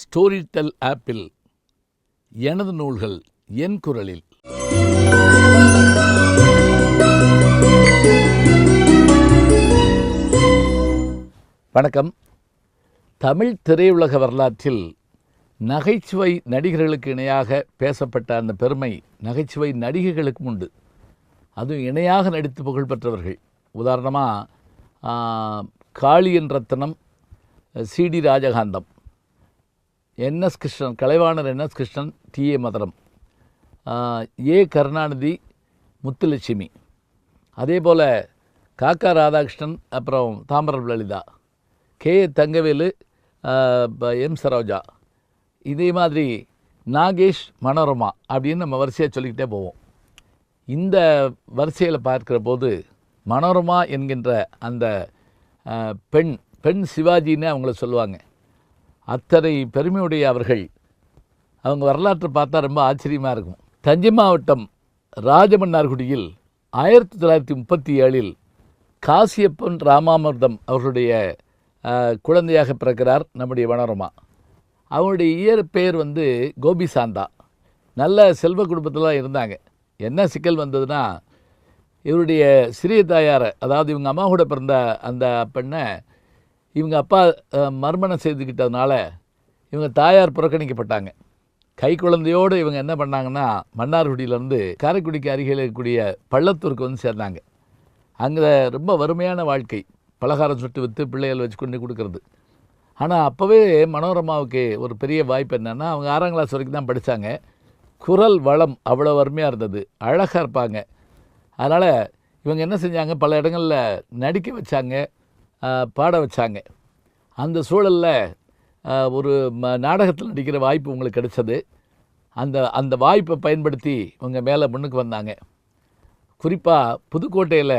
Storytel ஆப்பில் எனது நூல்கள் என் குரலில். வணக்கம். தமிழ் திரையுலக வரலாற்றில் நகைச்சுவை நடிகர்களுக்கு இணையாக பேசப்பட்ட அந்த பெருமை நகைச்சுவை நடிகைகளுக்கும் உண்டு. அதுவும் இணையாக நடித்து புகழ் பெற்றவர்கள். உதாரணமாக Kaliyan Rathnam C T Rajakantham. N S Krishnan Kalaivanar N S Krishnan T. A. Madhuram. A. Karunanidhi Muthulakshmi. அதே போல் காக்கா ராதாகிருஷ்ணன் அப்புறம் தாமரம் லலிதா. கே. ஏ. தங்கவேலு ப- எம். சரோஜா. இதே மாதிரி நாகேஷ் மனோரமா அப்படின்னு நம்ம வரிசையாக சொல்லிக்கிட்டே போவோம். இந்த வரிசையில் பார்க்குற போது மனோரமா என்கின்ற அந்த பெண் பெண் சிவாஜின்னு அவங்கள சொல்லுவாங்க. அத்தனை பெருமையுடைய அவர்கள். அவங்க வரலாற்றை பார்த்தா ரொம்ப ஆச்சரியமாக இருக்கும். தஞ்சை மாவட்டம் ராஜமன்னார்குடியில் ஆயிரத்தி தொள்ளாயிரத்தி முப்பத்தி ஏழில் காசியப்பன் ராமாமிர்தம் அவர்களுடைய குழந்தையாக பிறக்கிறார் நம்முடைய மனோரமா. அவங்களுடைய இயற் பெயர் வந்து கோபி சாந்தா. நல்ல செல்வ குடும்பத்தில் இருந்தாங்க. என்ன சிக்கல் வந்ததுன்னா இவருடைய சிறிய தாயாரை அதாவது இவங்க அம்மா கூட பிறந்த அந்த பெண்ணை இவங்க அப்பா மர்மணம் செய்துக்கிட்டதுனால இவங்க தாயார் புறக்கணிக்கப்பட்டாங்க. கை குழந்தையோடு இவங்க என்ன பண்ணாங்கன்னா மன்னார்குடியிலேருந்து காரைக்குடிக்கு அருகில் இருக்கக்கூடிய பள்ளத்தூருக்கு வந்து சேர்ந்தாங்க. அங்கே ரொம்ப வறுமையான வாழ்க்கை. பலகாரம் சுட்டு விற்று பிள்ளைகள் வச்சு கொண்டு கொடுக்கறது. ஆனால் அப்போவே மனோரமாவுக்கு ஒரு பெரிய வாய்ப்பு என்னென்னா அவங்க ஆறாம் கிளாஸ் வரைக்கும் தான் படித்தாங்க குரல் வளம் அவ்வளோ வறுமையாக இருந்தது. அழகாக இருப்பாங்க. அதனால் இவங்க என்ன செஞ்சாங்க? பல இடங்களில் நடிக்க வச்சாங்க. பாட வச்சாங்க. அந்த சூழலில் ஒரு ம நாடகத்தில் நடிக்கிற வாய்ப்பு உங்களுக்கு கிடைச்சது. அந்த அந்த வாய்ப்பை பயன்படுத்தி இவங்க மேலே முன்னுக்கு வந்தாங்க. குறிப்பாக புதுக்கோட்டையில்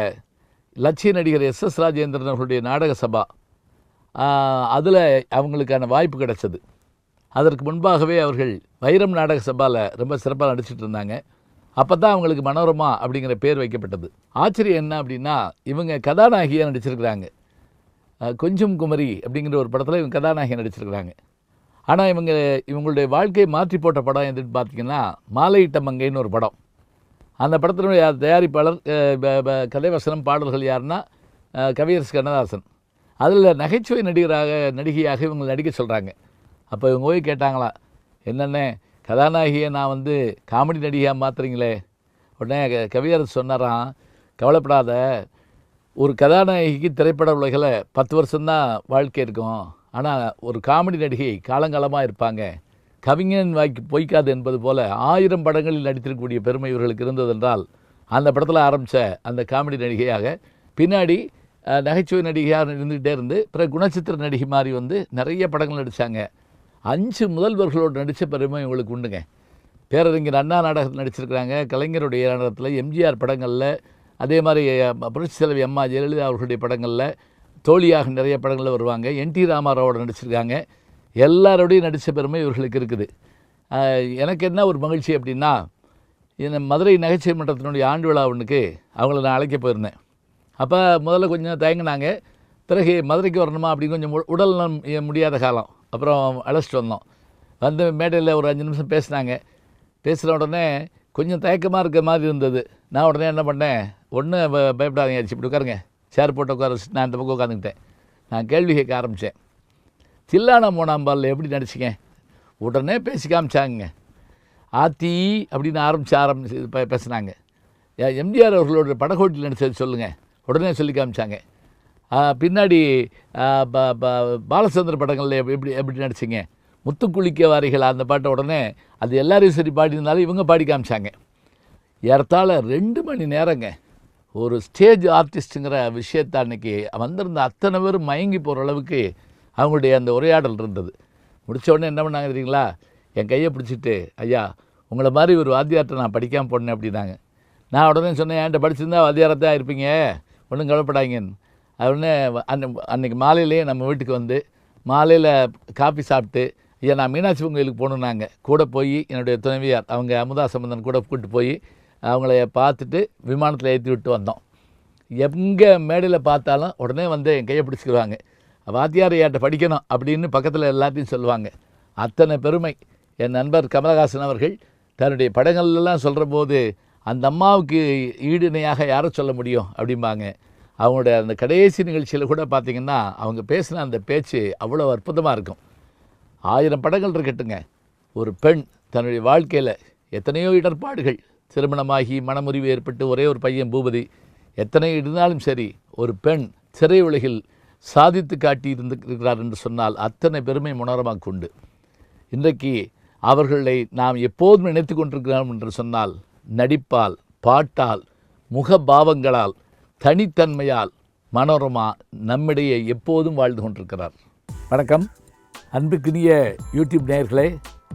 லட்சிய நடிகர் எஸ் எஸ் ராஜேந்திரன் அவர்களுடைய நாடக சபா. அதில் அவங்களுக்கான வாய்ப்பு கிடைச்சது. அதற்கு முன்பாகவே அவர்கள் வைரம் நாடக சபாவில் ரொம்ப சிறப்பாக நடிச்சிட்டு இருந்தாங்க. அப்போ தான் அவங்களுக்கு மனோரமா அப்படிங்கிற பேர் வைக்கப்பட்டது. ஆச்சரியம் என்ன அப்படின்னா இவங்க கதாநாயகியாக நடிச்சிருக்கிறாங்க. கொஞ்சம் குமரி அப்படிங்கிற ஒரு படத்தில் இவங்க கதாநாயகி நடிச்சிருக்கிறாங்க. ஆனால் இவங்க இவங்களுடைய வாழ்க்கையை மாற்றி போட்ட படம் எதுன்னு பார்த்தீங்கன்னா மாலையிட்ட மங்கைன்னு ஒரு படம். அந்த படத்தினுடைய தயாரிப்பாளர் கதைவசனம் பாடல்கள் யாருன்னா கவியரஸ் கவியரசு கண்ணதாசன். அதில் நகைச்சுவை நடிகராக நடிகையாக இவங்க நடிக்க சொல்கிறாங்க அப்போ இவங்க போய் கேட்டாங்களா என்னென்ன கதாநாயகியை நான் வந்து காமெடி நடிகையாக மாற்றுறீங்களே உடனே க- கவியரசு சொன்னாராம் கவலைப்படாத ஒரு கதாநாயகிக்கு திரைப்பட உலகில் பத்து வருஷம்தான் வாழ்க்கை இருக்கும். ஆனால் ஒரு காமெடி நடிகை காலங்காலமாக இருப்பாங்க. கவிஞன் வாய்க்கு பொய்க்காது என்பது போல் ஆயிரம் படங்களில் நடித்திருக்கக்கூடிய பெருமை இவர்களுக்கு இருந்ததென்றால் அந்த படத்தில் ஆரம்பித்த அந்த காமெடி நடிகையாக பின்னாடி நகைச்சுவை நடிகையாக இருந்துக்கிட்டே இருந்து பிறகு குணச்சித்திர நடிகை மாதிரி வந்து நிறைய படங்கள் நடித்தாங்க அஞ்சு முதல்வர்களோடு நடித்த பெருமை இவங்களுக்கு உண்டுங்க. பேரறிஞர் அண்ணா நாடகத்தில் நடிச்சிருக்கிறாங்க. கலைஞருடைய நாடகத்தில் எம்ஜிஆர் படங்களில் அதே மாதிரி புரட்சி தலைவி அம்மா ஜெயலலிதா அவர்களுடைய படங்களில் தோழியாக நிறைய படங்களில் வருவாங்க. என் டி ராமாராவோட நடிச்சிருக்காங்க. எல்லாரோடையும் நடித்த பெருமை இவர்களுக்கு இருக்குது. எனக்கு என்ன ஒரு மகிழ்ச்சி அப்படின்னா இந்த மதுரை நகைச்சுவை மன்றத்தினுடைய ஆண்டு விழா ஒன்றுக்கு அவங்கள நான் அழைக்க போயிருந்தேன். அப்போ முதல்ல கொஞ்சம் தயங்கினாங்க. பிறகு மதுரைக்கு வரணுமா அப்படின்னு கொஞ்சம் உ- உடல் நலம் முடியாத காலம். அப்புறம் அழைச்சிட்டு வந்தோம். வந்து மேடையில் ஒரு அஞ்சு நிமிஷம் பேசினாங்க. பேசுகிற உடனே கொஞ்சம் தயக்கமாக இருக்க மாதிரி இருந்தது. நான் உடனே என்ன பண்ணேன் ஒன்று பயப்படாதீங்க இப்படி உட்காருங்க. சேர் போட்டு உட்கார நான் இந்த பக்கம் உட்காந்துக்கிட்டேன் நான் கேள்வி கேட்க ஆரம்பித்தேன் தில்லானா மோனாம்பாலில் எப்படி நடிச்சிங்க? உடனே பேசி காமிச்சாங்க ஆத்தி அப்படின்னு ஆரம்பித்து ஆரம்பிச்சு பே- பேசுனாங்க. எம்ஜிஆர் அவர்களோட படகோட்டில் நடிச்சது சொல்லுங்கள் உடனே சொல்லி காமிச்சாங்க. பின்னாடி ப- ப- பாலச்சந்திர படங்களில் எப்படி எப்படி எப்படி நடிச்சிங்க? முத்துக்குளிக்க வாரிகள்? அந்த பாட்டை உடனே அது எல்லாரையும் சரி பாடினாலும் இவங்க பாடி காமிச்சாங்க. ஏறத்தாழ ரெண்டு மணி நேரங்க. ஒரு ஸ்டேஜ் ஆர்டிஸ்ட்டுங்கிற விஷயத்தை அன்றைக்கி வந்திருந்த அத்தனை பேரும் மயங்கி போகிற அளவுக்கு அவங்களுடைய அந்த உரையாடல் இருந்தது. முடித்தோடனே என்ன பண்ணாங்க தெரியுங்களா? என் கையை பிடிச்சிட்டு ஐயா உங்களை மாதிரி ஒரு வாத்தியார்ட்ட நான் படிக்காமல் போனேன் அப்படின்னாங்க. நான் உடனே சொன்னேன் என்கிட்ட படிச்சிருந்தா வாத்தியாரத்தை இருப்பீங்க? ஒன்றும் கவலைப்படாங்கன்னு அது உடனே அன்னை அன்னைக்கு மாலையிலேயே நம்ம வீட்டுக்கு வந்து மாலையில் காஃபி சாப்பிட்டு ஐயா நான் மீனாட்சி கோயிலுக்கு போகணுன்னாங்க கூட போய் என்னுடைய துணைவியார் அவங்க அமுதா சம்பந்தன் கூட கூப்பிட்டு போய் அவங்கள பார்த்துட்டு விமானத்தில் ஏற்றி விட்டு வந்தோம். எங்கே மேடையில் பார்த்தாலும் உடனே வந்து என் கையை பிடிச்சிக்குவாங்க வாத்தியார் ஏட்ட படிக்கணும் அப்படின்னு பக்கத்தில் எல்லாத்தையும் சொல்லுவாங்க. அத்தனை பெருமை. என் நண்பர் கமலஹாசன் அவர்கள் தன்னுடைய படங்கள்லாம் சொல்கிற போது அந்த அம்மாவுக்கு ஈடுணையாக யாரை சொல்ல முடியும்? அப்படிம்பாங்க. அவங்களுடைய அந்த கடைசி நிகழ்ச்சியில் கூட பார்த்திங்கன்னா அவங்க பேசின அந்த பேச்சு அவ்வளோ அற்புதமாக இருக்கும். ஆயிரம் படங்கள் இருக்கட்டுங்க. ஒரு பெண் தன்னுடைய வாழ்க்கையில் எத்தனையோ இடர்பாடுகள் திருமணமாகி மனமுறிவு ஏற்பட்டு ஒரே ஒரு பையன் பூபதி. எத்தனை இருந்தாலும் சரி ஒரு பெண் திரை உலகில் சாதித்து காட்டி இருந்திருக்கிறார் என்று சொன்னால் அத்தனை பெருமை உணரமாக உண்டு. இன்றைக்கு அவர்களை நாம் எப்போதும் நினைத்து கொண்டிருக்கிறோம் என்று சொன்னால் நடிப்பால் பாட்டால் முகபாவங்களால் தனித்தன்மையால் மனோரமா நம்மிடையே எப்போதும் வாழ்ந்து கொண்டிருக்கிறார். வணக்கம். அன்புக்குரிய யூடியூப் நேயர்களே